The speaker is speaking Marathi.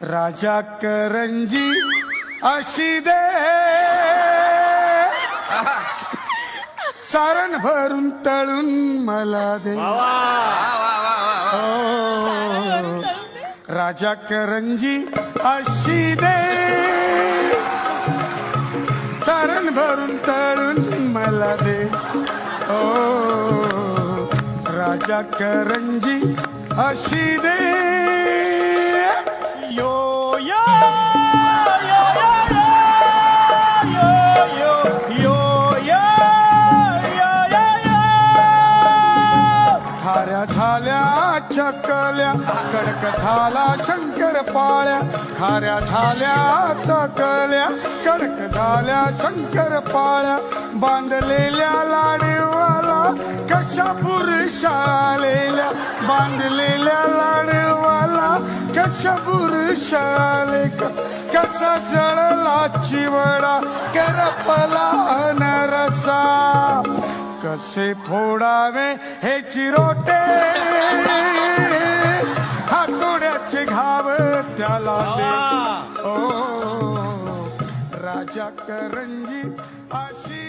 राजा करंजी अशी दे. सारण भरून तळून मला दे. ओ, राजा करंजी अशी दे. सारण भरून तळून मला दे. ओ राजा करंजी अशी दे. खाऱ्या झाल्या चकल्या. कडक झाला शंकर पाळ्या. खाऱ्या झाल्या चकल्या. कडक झाल्या शंकर पाळ्या. बांधलेल्या लाडवाला कशा पुरुषालेल्या बांधलेल्या लाडवाला कशा पुरुषाले कसा जळला चिवडा करपला कसे फोडावे हे चिरोटे. हातोड्याचे घाव त्याला दे. ओ राजा करंजी अशी